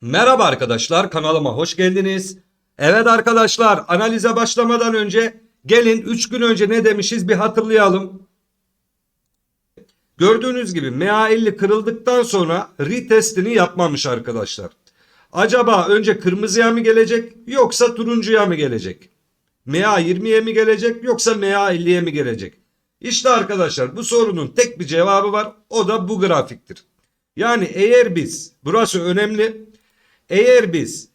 Merhaba arkadaşlar kanalıma hoş geldiniz. Evet arkadaşlar analize başlamadan önce gelin 3 gün önce ne demişiz bir hatırlayalım. Gördüğünüz gibi MA50 kırıldıktan sonra retestini yapmamış arkadaşlar. Acaba önce kırmızıya mı gelecek yoksa turuncuya mı gelecek? MA20'ye mi gelecek yoksa MA50'ye mi gelecek? İşte arkadaşlar bu sorunun tek bir cevabı var o da bu grafiktir. Yani eğer biz burası önemli eğer biz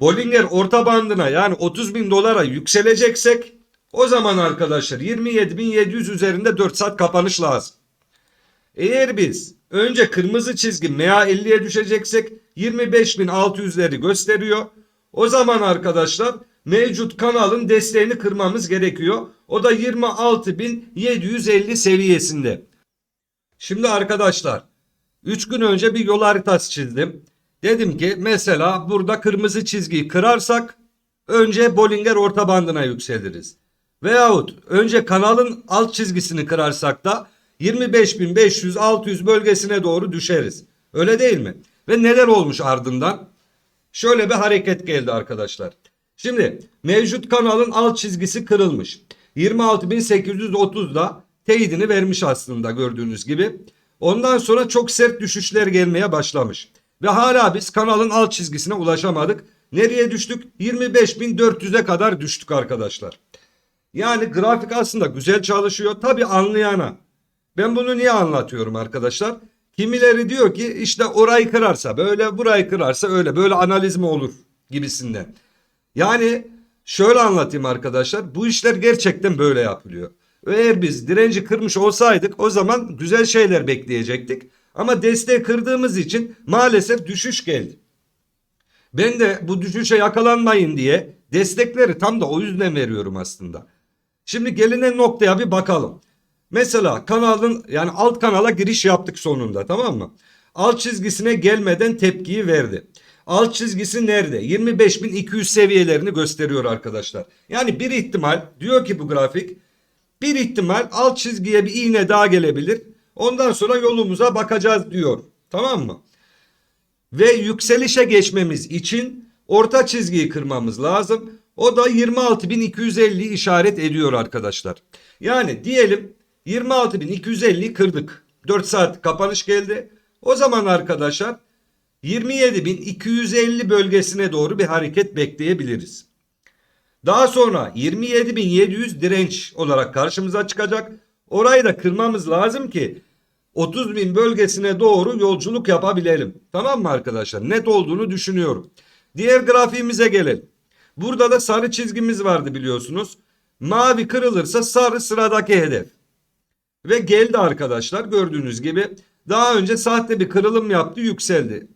Bollinger orta bandına yani 30 bin dolara yükseleceksek o zaman arkadaşlar 27.700 üzerinde 4 saat kapanış lazım. Eğer biz önce kırmızı çizgi MA50'ye düşeceksek 25.600'leri gösteriyor. O zaman arkadaşlar mevcut kanalın desteğini kırmamız gerekiyor. O da 26.750 seviyesinde. Şimdi arkadaşlar 3 gün önce bir yol haritası çizdim. Dedim ki mesela burada kırmızı çizgiyi kırarsak önce Bollinger orta bandına yükseliriz. Veyahut önce kanalın alt çizgisini kırarsak da 25.500-600 bölgesine doğru düşeriz. Öyle değil mi? Ve neler olmuş ardından? Şöyle bir hareket geldi arkadaşlar. Şimdi mevcut kanalın alt çizgisi kırılmış. 26.830'da teyidini vermiş aslında gördüğünüz gibi. Ondan sonra çok sert düşüşler gelmeye başlamış. Ve hala biz kanalın alt çizgisine ulaşamadık. Nereye düştük? 25.400'e kadar düştük arkadaşlar. Yani grafik aslında güzel çalışıyor. Tabi anlayana. Ben bunu niye anlatıyorum arkadaşlar? Kimileri diyor ki işte orayı kırarsa böyle burayı kırarsa öyle böyle analiz mi olur gibisinden. Yani şöyle anlatayım arkadaşlar. Bu işler gerçekten böyle yapılıyor. Eğer biz direnci kırmış olsaydık o zaman güzel şeyler bekleyecektik. Ama desteği kırdığımız için maalesef düşüş geldi. Ben de bu düşüşe yakalanmayın diye destekleri tam da o yüzden veriyorum aslında. Şimdi gelinen noktaya bir bakalım. Mesela kanalın yani alt kanala giriş yaptık sonunda tamam mı? Alt çizgisine gelmeden tepkiyi verdi. Alt çizgisi nerede? 25.200 seviyelerini gösteriyor arkadaşlar. Yani bir ihtimal diyor ki bu grafik bir ihtimal alt çizgiye bir iğne daha gelebilir. Ondan sonra yolumuza bakacağız diyor. Tamam mı? Ve yükselişe geçmemiz için orta çizgiyi kırmamız lazım. O da 26.250 işaret ediyor arkadaşlar. Yani diyelim 26.250'yi kırdık. 4 saat kapanış geldi. O zaman arkadaşlar 27.250 bölgesine doğru bir hareket bekleyebiliriz. Daha sonra 27.700 direnç olarak karşımıza çıkacak. Orayı da kırmamız lazım ki 30 bin bölgesine doğru yolculuk yapabilelim. Tamam mı arkadaşlar? Net olduğunu düşünüyorum. Diğer grafiğimize gelelim. Burada da sarı çizgimiz vardı biliyorsunuz. Mavi kırılırsa sarı sıradaki hedef. Ve geldi arkadaşlar gördüğünüz gibi. Daha önce sahte bir kırılım yaptı yükseldi.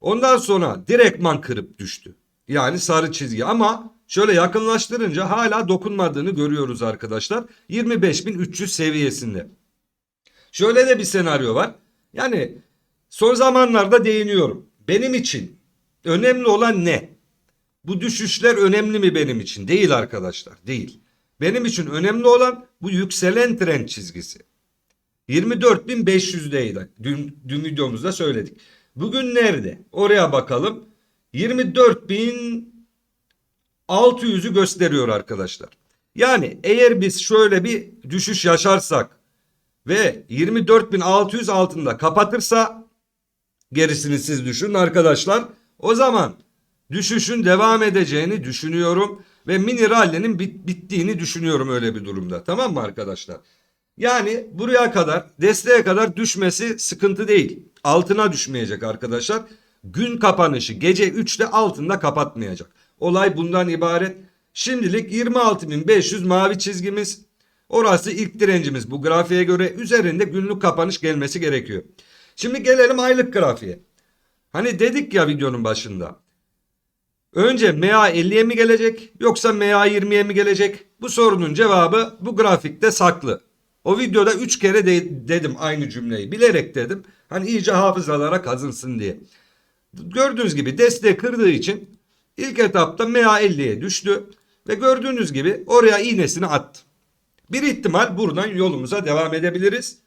Ondan sonra direktman kırıp düştü. Yani sarı çizgi ama şöyle yakınlaştırınca hala dokunmadığını görüyoruz arkadaşlar. 25.300 seviyesinde. Şöyle de bir senaryo var. Yani son zamanlarda değiniyorum. Benim için önemli olan ne? Bu düşüşler önemli mi benim için? Değil arkadaşlar, değil. Benim için önemli olan bu yükselen trend çizgisi. 24.500'deydi. Dün, dün videomuzda söyledik. Bugün nerede? Oraya bakalım. 24.600'ü gösteriyor arkadaşlar. Yani eğer biz şöyle bir düşüş yaşarsak ve 24.600 altında kapatırsa gerisini siz düşünün arkadaşlar. O zaman düşüşün devam edeceğini düşünüyorum ve mini rally'nin bit bittiğini düşünüyorum öyle bir durumda. Tamam mı arkadaşlar? Yani buraya kadar desteğe kadar düşmesi sıkıntı değil. Altına düşmeyecek arkadaşlar. Gün kapanışı gece 3'te altında kapatmayacak. Olay bundan ibaret. Şimdilik 26.500 mavi çizgimiz. Orası ilk direncimiz bu grafiğe göre üzerinde günlük kapanış gelmesi gerekiyor. Şimdi gelelim aylık grafiğe. Hani dedik ya videonun başında. Önce MA50'ye mi gelecek yoksa MA20'ye mi gelecek? Bu sorunun cevabı bu grafikte saklı. O videoda 3 kere de dedim aynı cümleyi. Bilerek dedim. Hani iyice hafızalara kazınsın diye. Gördüğünüz gibi desteği kırdığı için ilk etapta MA50'ye düştü. Ve gördüğünüz gibi oraya iğnesini attı. Bir ihtimal buradan yolumuza devam edebiliriz.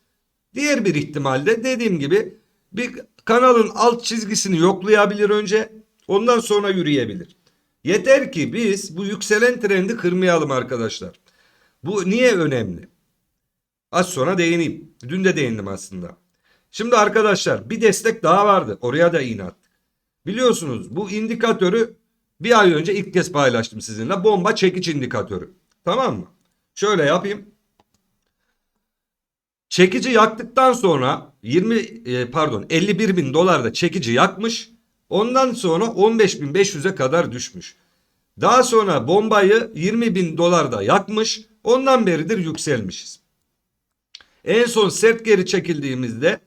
Diğer bir ihtimalde dediğim gibi bir kanalın alt çizgisini yoklayabilir önce. Ondan sonra yürüyebilir. Yeter ki biz bu yükselen trendi kırmayalım arkadaşlar. Bu niye önemli? Az sonra değineyim. Dün de değindim aslında. Şimdi arkadaşlar bir destek daha vardı. Oraya da iğne attık. Biliyorsunuz bu indikatörü bir ay önce ilk kez paylaştım sizinle. Bomba çekiç indikatörü. Tamam mı? Şöyle yapayım. Çekici yaktıktan sonra 20 e, pardon 51 bin dolar da çekici yakmış. Ondan sonra 15.500'e kadar düşmüş. Daha sonra bombayı 20 bin dolarda yakmış. Ondan beridir yükselmişiz. En son sert geri çekildiğimizde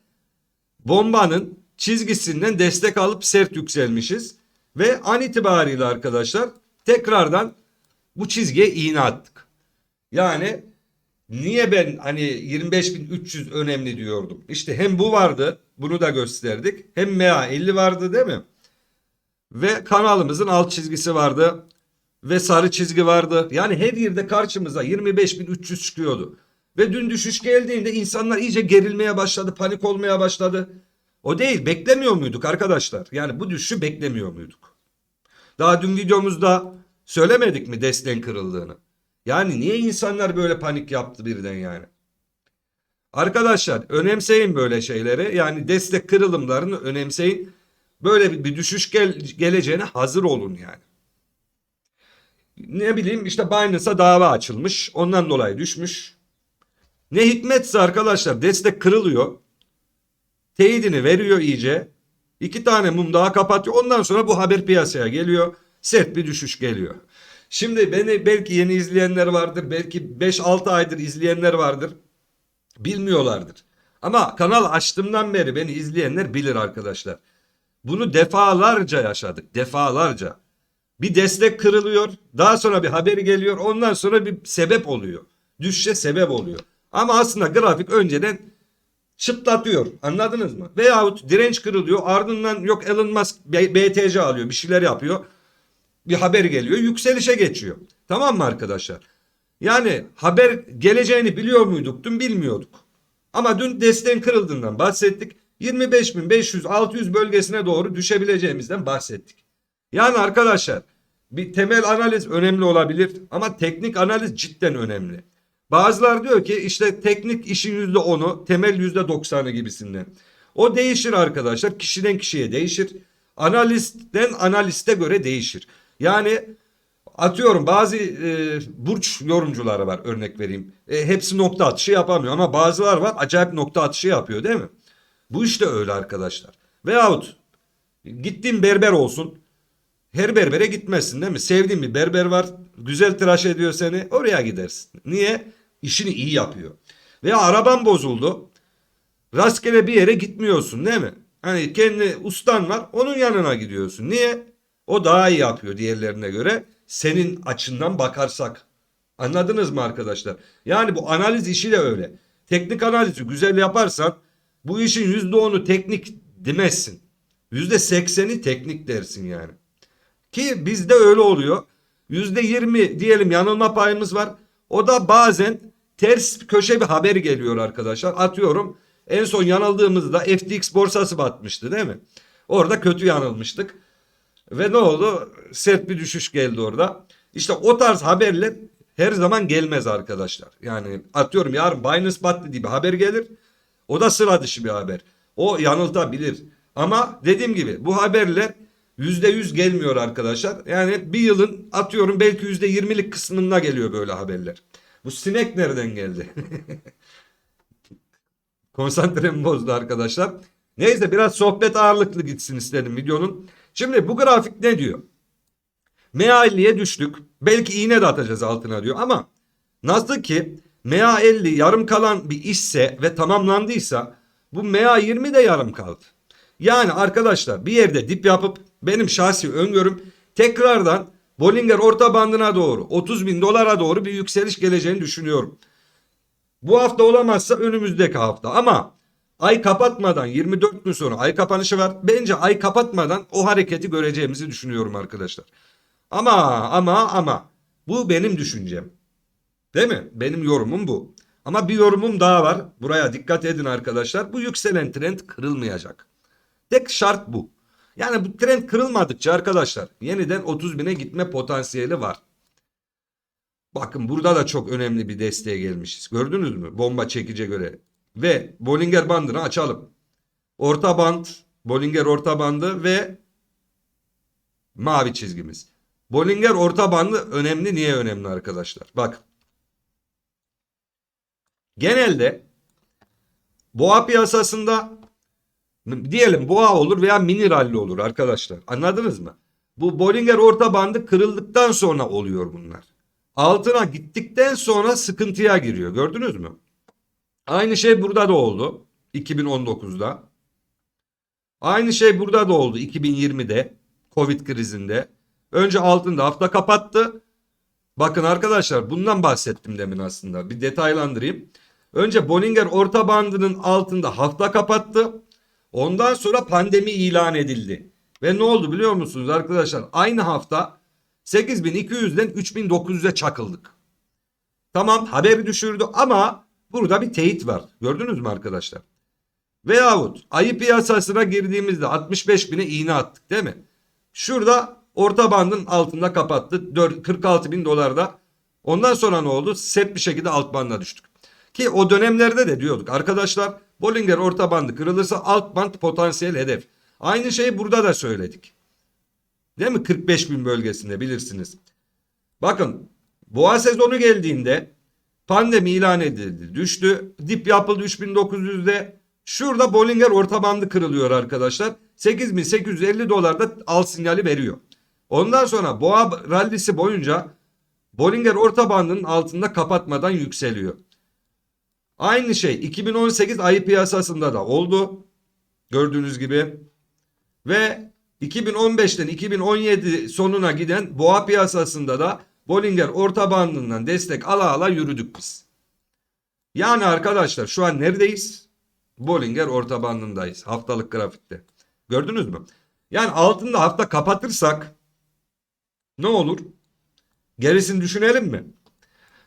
bombanın çizgisinden destek alıp sert yükselmişiz. Ve an itibariyle arkadaşlar tekrardan bu çizgiye iğne attık. Yani niye ben hani 25.300 önemli diyordum. İşte hem bu vardı bunu da gösterdik. Hem MA50 vardı değil mi? Ve kanalımızın alt çizgisi vardı. Ve sarı çizgi vardı. Yani her yerde karşımıza 25.300 çıkıyordu. Ve dün düşüş geldiğinde insanlar iyice gerilmeye başladı. Panik olmaya başladı. O değil beklemiyor muyduk arkadaşlar? Yani bu düşüşü beklemiyor muyduk? Daha dün videomuzda söylemedik mi desteğin kırıldığını? Yani niye insanlar böyle panik yaptı birden yani? Arkadaşlar önemseyin böyle şeyleri. Yani destek kırılımlarını önemseyin. Böyle bir düşüş gel, geleceğine hazır olun yani. Ne bileyim işte Binance'a dava açılmış. Ondan dolayı düşmüş. Ne hikmetse arkadaşlar destek kırılıyor. Teyidini veriyor iyice. İki tane mum daha kapatıyor. Ondan sonra bu haber piyasaya geliyor. Sert bir düşüş geliyor. Şimdi beni belki yeni izleyenler vardır. Belki 5-6 aydır izleyenler vardır. Bilmiyorlardır. Ama kanal açtığımdan beri beni izleyenler bilir arkadaşlar. Bunu defalarca yaşadık. Defalarca. Bir destek kırılıyor. Daha sonra bir haberi geliyor. Ondan sonra bir sebep oluyor. Düşüşe sebep oluyor. Ama aslında grafik önceden çıtlatıyor. Anladınız mı? Veyahut direnç kırılıyor. Ardından yok Elon Musk BTC alıyor. Bir şeyler yapıyor. Bir haber geliyor. Yükselişe geçiyor. Tamam mı arkadaşlar? Yani haber geleceğini biliyor muyduk? Dün bilmiyorduk. Ama dün desteğin kırıldığından bahsettik. 25.500-600 bölgesine doğru düşebileceğimizden bahsettik. Yani arkadaşlar bir temel analiz önemli olabilir ama teknik analiz cidden önemli. Bazılar diyor ki işte teknik yüzde onu, temel yüzde doksanı gibisinden. O değişir arkadaşlar. Kişiden kişiye değişir. Analistten analiste göre değişir. Yani atıyorum bazı e, burç yorumcuları var örnek vereyim. E, hepsi nokta atışı yapamıyor ama bazılar var acayip nokta atışı yapıyor değil mi? Bu işte öyle arkadaşlar. Veyahut gittiğin berber olsun. Her berbere gitmezsin değil mi? Sevdiğin bir berber var. Güzel tıraş ediyor seni. Oraya gidersin. Niye? İşini iyi yapıyor. Veya araban bozuldu. Rastgele bir yere gitmiyorsun değil mi? Hani kendi ustan var. Onun yanına gidiyorsun. Niye? O daha iyi yapıyor diğerlerine göre. Senin açından bakarsak. Anladınız mı arkadaşlar? Yani bu analiz işi de öyle. Teknik analizi güzel yaparsan bu işin yüzde onu teknik demezsin. Yüzde sekseni teknik dersin yani. Ki bizde öyle oluyor. Yüzde yirmi diyelim yanılma payımız var. O da bazen ters köşe bir haber geliyor arkadaşlar. Atıyorum en son yanıldığımızda FTX borsası batmıştı değil mi? Orada kötü yanılmıştık. Ve ne oldu? Sert bir düşüş geldi orada. İşte o tarz haberler her zaman gelmez arkadaşlar. Yani atıyorum yarın Binance battı diye bir haber gelir. O da sıra dışı bir haber. O yanıltabilir. Ama dediğim gibi bu haberler yüzde yüz gelmiyor arkadaşlar. Yani bir yılın atıyorum belki yüzde yirmilik kısmında geliyor böyle haberler. Bu sinek nereden geldi? Konsantremi bozdu arkadaşlar. Neyse biraz sohbet ağırlıklı gitsin istedim videonun. Şimdi bu grafik ne diyor? MA50'ye düştük. Belki iğne de atacağız altına diyor ama nasıl ki MA50 yarım kalan bir işse ve tamamlandıysa bu MA20 de yarım kaldı. Yani arkadaşlar bir yerde dip yapıp benim şahsi öngörüm tekrardan Bollinger orta bandına doğru 30 bin dolara doğru bir yükseliş geleceğini düşünüyorum. Bu hafta olamazsa önümüzdeki hafta ama ay kapatmadan 24 gün sonra ay kapanışı var. Bence ay kapatmadan o hareketi göreceğimizi düşünüyorum arkadaşlar. Ama ama ama bu benim düşüncem. Değil mi? Benim yorumum bu. Ama bir yorumum daha var. Buraya dikkat edin arkadaşlar. Bu yükselen trend kırılmayacak. Tek şart bu. Yani bu trend kırılmadıkça arkadaşlar yeniden 30 bine gitme potansiyeli var. Bakın burada da çok önemli bir desteğe gelmişiz. Gördünüz mü? Bomba çekice göre. Ve Bollinger bandını açalım. Orta band, Bollinger orta bandı ve mavi çizgimiz. Bollinger orta bandı önemli. Niye önemli arkadaşlar? Bak. Genelde boğa piyasasında diyelim boğa olur veya mini rally olur arkadaşlar. Anladınız mı? Bu Bollinger orta bandı kırıldıktan sonra oluyor bunlar. Altına gittikten sonra sıkıntıya giriyor. Gördünüz mü? Aynı şey burada da oldu. 2019'da. Aynı şey burada da oldu 2020'de. Covid krizinde. Önce altında hafta kapattı. Bakın arkadaşlar bundan bahsettim demin aslında. Bir detaylandırayım. Önce Bollinger orta bandının altında hafta kapattı. Ondan sonra pandemi ilan edildi. Ve ne oldu biliyor musunuz arkadaşlar? Aynı hafta 8200'den 3900'e çakıldık. Tamam haberi düşürdü ama burada bir teyit var. Gördünüz mü arkadaşlar? Veyahut ayı piyasasına girdiğimizde 65 bine iğne attık değil mi? Şurada orta bandın altında kapattı. 4 46 bin dolarda. Ondan sonra ne oldu? Set bir şekilde alt banda düştük. Ki o dönemlerde de diyorduk arkadaşlar Bollinger orta bandı kırılırsa alt band potansiyel hedef. Aynı şeyi burada da söyledik. Değil mi? 45 bin bölgesinde bilirsiniz. Bakın boğa sezonu geldiğinde pandemi ilan edildi. Düştü. Dip yapıldı 3900'de. Şurada Bollinger orta bandı kırılıyor arkadaşlar. 8850 dolarda al sinyali veriyor. Ondan sonra boğa rallisi boyunca Bollinger orta bandının altında kapatmadan yükseliyor. Aynı şey 2018 ayı piyasasında da oldu. Gördüğünüz gibi. Ve 2015'ten 2017 sonuna giden boğa piyasasında da Bollinger orta bandından destek ala ala yürüdük biz. Yani arkadaşlar şu an neredeyiz? Bollinger orta bandındayız haftalık grafikte. Gördünüz mü? Yani altında hafta kapatırsak ne olur? Gerisini düşünelim mi?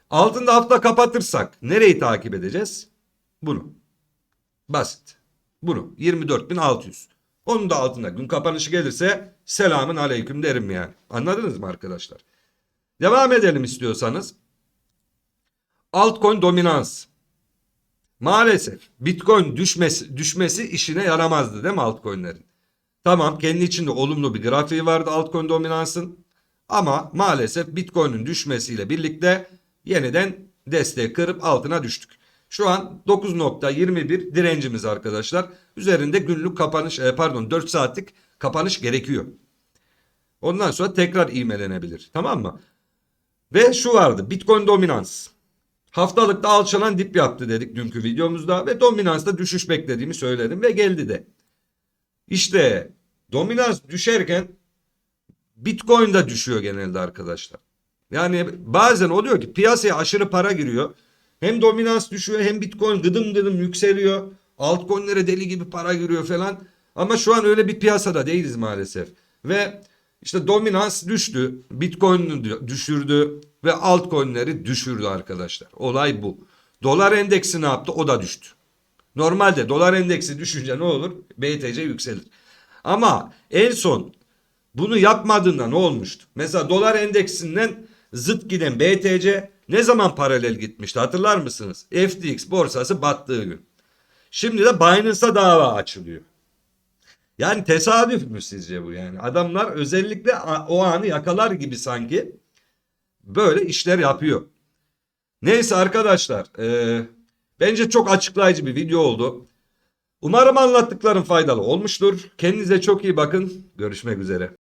Altında hafta kapatırsak nereyi takip edeceğiz? Bunu. Basit. Bunu 24.600. Onun da altında gün kapanışı gelirse selamın aleyküm derim yani. Anladınız mı arkadaşlar? Devam edelim istiyorsanız. Altcoin dominans. Maalesef Bitcoin düşmesi, düşmesi işine yaramazdı değil mi altcoin'lerin? Tamam kendi içinde olumlu bir grafiği vardı altcoin dominansın. Ama maalesef Bitcoin'in düşmesiyle birlikte yeniden desteği kırıp altına düştük. Şu an 9.21 direncimiz arkadaşlar. Üzerinde günlük kapanış e, pardon 4 saatlik kapanış gerekiyor. Ondan sonra tekrar ivmelenebilir. Tamam mı? Ve şu vardı. Bitcoin dominans. Haftalıkta alçalan dip yaptı dedik dünkü videomuzda ve dominansta düşüş beklediğimi söyledim ve geldi de. İşte dominans düşerken Bitcoin da düşüyor genelde arkadaşlar. Yani bazen oluyor ki piyasaya aşırı para giriyor. Hem dominans düşüyor hem Bitcoin gıdım gıdım yükseliyor. Altcoin'lere deli gibi para giriyor falan. Ama şu an öyle bir piyasada değiliz maalesef. Ve işte dominans düştü. Bitcoin'i düşürdü ve altcoin'leri düşürdü arkadaşlar. Olay bu. Dolar endeksi ne yaptı? O da düştü. Normalde dolar endeksi düşünce ne olur? BTC yükselir. Ama en son bunu yapmadığında ne olmuştu? Mesela dolar endeksinden zıt giden BTC ne zaman paralel gitmişti hatırlar mısınız? FTX borsası battığı gün. Şimdi de Binance'a dava açılıyor. Yani tesadüf mü sizce bu yani? Adamlar özellikle o anı yakalar gibi sanki böyle işler yapıyor. Neyse arkadaşlar e, bence çok açıklayıcı bir video oldu. Umarım anlattıklarım faydalı olmuştur. Kendinize çok iyi bakın. Görüşmek üzere.